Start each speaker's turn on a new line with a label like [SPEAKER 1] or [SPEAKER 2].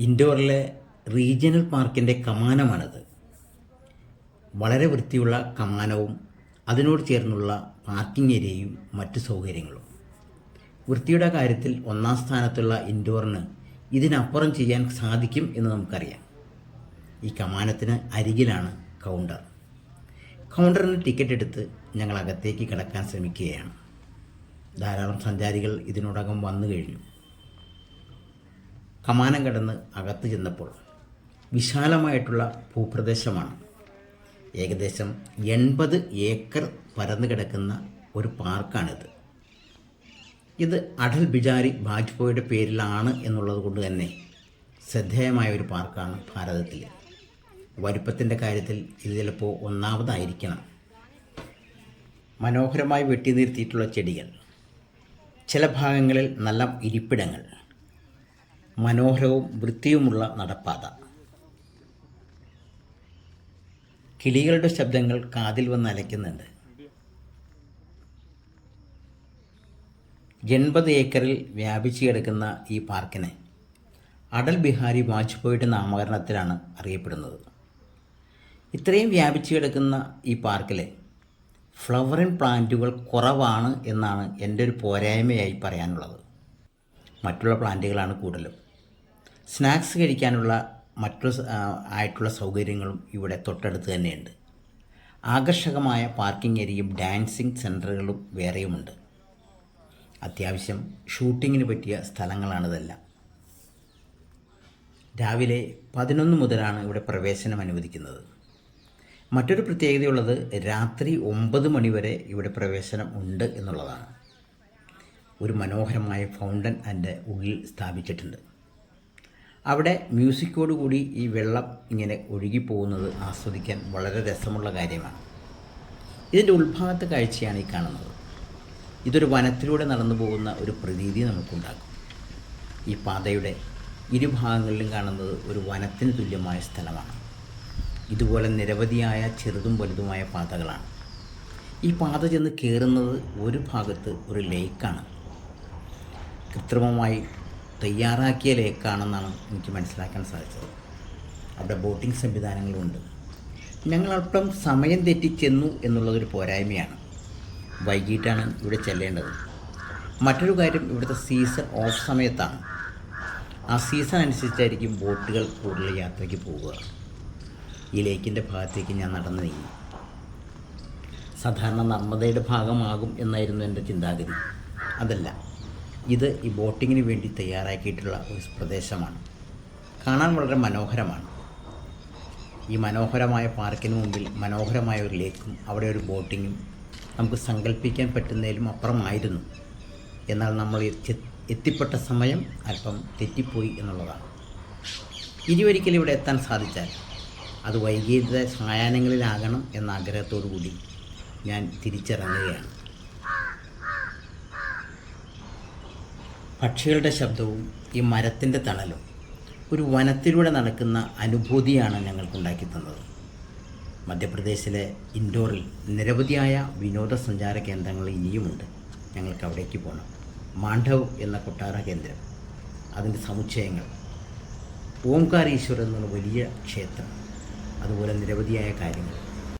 [SPEAKER 1] ഇൻഡോറിലെ regional പാർക്കിന്റെ കമാനമാണിത്. വളരെ വൃത്തിയുള്ള കമാനവും അതിനോട് ചേർന്നുള്ള പാർക്കിംഗ് ഏരിയയും മറ്റു സൗകര്യങ്ങളും. വൃത്തിയുടെ കാര്യത്തിൽ ഒന്നാം സ്ഥാനത്തുള്ള ഇൻഡോറിന് ഇതിനപ്പുറം ചെയ്യാൻ സാധിക്കും എന്ന് നമുക്കറിയാം. ഈ കമാനത്തിന് അരികിലാണ് കൗണ്ടർ. കൗണ്ടറിന് ടിക്കറ്റ് എടുത്ത് ഞങ്ങൾ അകത്തേക്ക് കിടക്കാൻ ശ്രമിക്കുകയാണ്. ധാരാളം സഞ്ചാരികൾ ഇതിനോടകം വന്നു കഴിഞ്ഞു. കമാനം കടന്ന് അകത്ത് ചെന്നപ്പോൾ വിശാലമായിട്ടുള്ള ഭൂപ്രദേശമാണ്. ഏകദേശം എൺപത് ഏക്കർ പരന്നു കിടക്കുന്ന ഒരു പാർക്കാണിത്. ഇത് അടൽ ബിജാരി വാജ്പേയിയുടെ പേരിലാണ് എന്നുള്ളത് കൊണ്ട് തന്നെ ശ്രദ്ധേയമായ ഒരു പാർക്കാണ് ഭാരതത്തിൽ വലുപ്പത്തിന്റെ കാര്യത്തിൽ ഇത് ചിലപ്പോൾ ഒന്നാമതായിരിക്കണം. മനോഹരമായി വെട്ടി നിർത്തിയിട്ടുള്ള ചെടികൾ. ചില ഭാഗങ്ങളിൽ നല്ല ഇരിപ്പിടങ്ങൾ. മനോഹരവും വൃത്തിയുമുള്ള നടപ്പാത. കിളികളുടെ ശബ്ദങ്ങൾ കാതിൽ വന്ന് അലയ്ക്കുന്നുണ്ട്. എൺപത് ഏക്കറിൽ വ്യാപിച്ചു കിടക്കുന്ന ഈ പാർക്കിനെ അടൽ ബിഹാരി വാജ്പേയിയുടെ നാമകരണത്തിലാണ് അറിയപ്പെടുന്നത്. ഇത്രയും വ്യാപിച്ചു കിടക്കുന്ന ഈ പാർക്കിലെ ഫ്ലവറിൻ പ്ലാന്റുകൾ കുറവാണ് എന്നാണ് എന്റെ ഒരു പോരായ്മയായി പറയാനുള്ളത്. മറ്റുള്ള പ്ലാന്റുകളാണ് കൂടുതലും. സ്നാക്സ് കഴിക്കാനുള്ള മറ്റു ആയിട്ടുള്ള സൗകര്യങ്ങളും ഇവിടെ തൊട്ടടുത്ത് തന്നെയുണ്ട്. ആകർഷകമായ പാർക്കിംഗ് ഏരിയയും ഡാൻസിങ് സെന്ററുകളും വേറെയുമുണ്ട്. അത്യാവശ്യം ഷൂട്ടിങ്ങിന് പറ്റിയ സ്ഥലങ്ങളാണിതെല്ലാം രാവിലെ പതിനൊന്ന് മുതലാണ് ഇവിടെ പ്രവേശനം അനുവദിക്കുന്നത്. മറ്റൊരു പ്രത്യേകതയുള്ളത് രാത്രി ഒമ്പത് മണിവരെ ഇവിടെ പ്രവേശനം ഉണ്ട് എന്നുള്ളതാണ്. ഒരു മനോഹരമായ ഫൗണ്ടൻ അതിന്റെ ഉള്ളിൽ സ്ഥാപിച്ചിട്ടുണ്ട്. അവിടെ മ്യൂസിക്കോട് കൂടി ഈ വെള്ളം ഇങ്ങനെ ഒഴുകിപ്പോകുന്നത് ആസ്വദിക്കാൻ വളരെ രസമുള്ള കാര്യമാണ്. ഇതിന്റെ ഉൾഭാഗത്തെ കാഴ്ചയാണ് ഈ കാണുന്നത്. ഇതൊരു വനത്തിലൂടെ നടന്നു പോകുന്ന ഒരു പ്രതീതി നമുക്കുണ്ടാക്കും. ഈ പാതയുടെ ഇരുഭാഗങ്ങളിലും കാണുന്നത് ഒരു വനത്തിന് തുല്യമായ സ്ഥലമാണ്. ഇതുപോലെ നിരവധിയായ ചെറുതും വലുതുമായ പാതകളാണ്. ഈ പാത ചെന്ന് കയറുന്നത് ഒരു ഭാഗത്ത് ഒരു ലേക്കാണ്. കൃത്രിമമായി തയ്യാറാക്കിയ ലേക്കാണെന്നാണ് എനിക്ക് മനസ്സിലാക്കാൻ സാധിച്ചത്. അവിടെ ബോട്ടിംഗ് സംവിധാനങ്ങളുണ്ട്. ഞങ്ങൾ അല്പം സമയം തെറ്റിച്ചെന്നു എന്നുള്ളതൊരു പോരായ്മയാണ്. വൈകിട്ടാണ് ഇവിടെ ചെല്ലേണ്ടത്. മറ്റൊരു കാര്യം ഇവിടുത്തെ സീസൺ ഓഫ് സമയത്താണ്. ആ സീസൺ അനുസരിച്ചായിരിക്കും ബോട്ടുകൾ കൂടുതൽ യാത്രയ്ക്ക് പോവുക. ഈ ലേക്കിന്റെ ഭാഗത്തേക്ക് ഞാൻ നടന്നു നീങ്ങി. സാധാരണ നർമ്മദയുടെ ഭാഗമാകും എന്നായിരുന്നു എന്റെ ചിന്താഗതി. അതല്ല ഇത് ഈ ബോട്ടിങ്ങിന് വേണ്ടി തയ്യാറാക്കിയിട്ടുള്ള ഒരു പ്രദേശമാണ്. കാണാൻ വളരെ മനോഹരമാണ്. ഈ മനോഹരമായ പാർക്കിന് മുമ്പിൽ മനോഹരമായ ഒരു ലേക്കും അവിടെ ഒരു ബോട്ടിങ്ങും നമുക്ക് സങ്കല്പിക്കാൻ പറ്റുന്നതിലും അപ്പുറമായിരുന്നു. എന്നാൽ നമ്മൾ എത്തിപ്പെട്ട സമയം അല്പം തെറ്റിപ്പോയി എന്നുള്ളതാണ്. ഇനി ഒരിക്കലും ഇവിടെ എത്താൻ സാധിച്ചാൽ അത് വൈകിയ സായാഹ്നങ്ങളിലാകണം എന്ന ആഗ്രഹത്തോടു കൂടി ഞാൻ തിരിച്ചിറങ്ങുകയാണ്. പക്ഷികളുടെ ശബ്ദവും ഈ മരത്തിന്റെ തണലും ഒരു വനത്തിലൂടെ നടക്കുന്ന അനുഭൂതിയാണ് ഞങ്ങൾക്കുണ്ടാക്കി തന്നത്. മധ്യപ്രദേശിലെ ഇൻഡോറിൽ നിരവധിയായ വിനോദസഞ്ചാര കേന്ദ്രങ്ങൾ ഇനിയുമുണ്ട്. ഞങ്ങൾക്ക് അവിടേക്ക് പോകണം മാണ്ഡവ് എന്ന കൊട്ടാര കേന്ദ്രം അതിന്റെ സമുച്ചയങ്ങൾ ഓംകാരേശ്വർ എന്നുള്ള വലിയ ക്ഷേത്രം അതുപോലെ നിരവധിയായ കാര്യങ്ങൾ.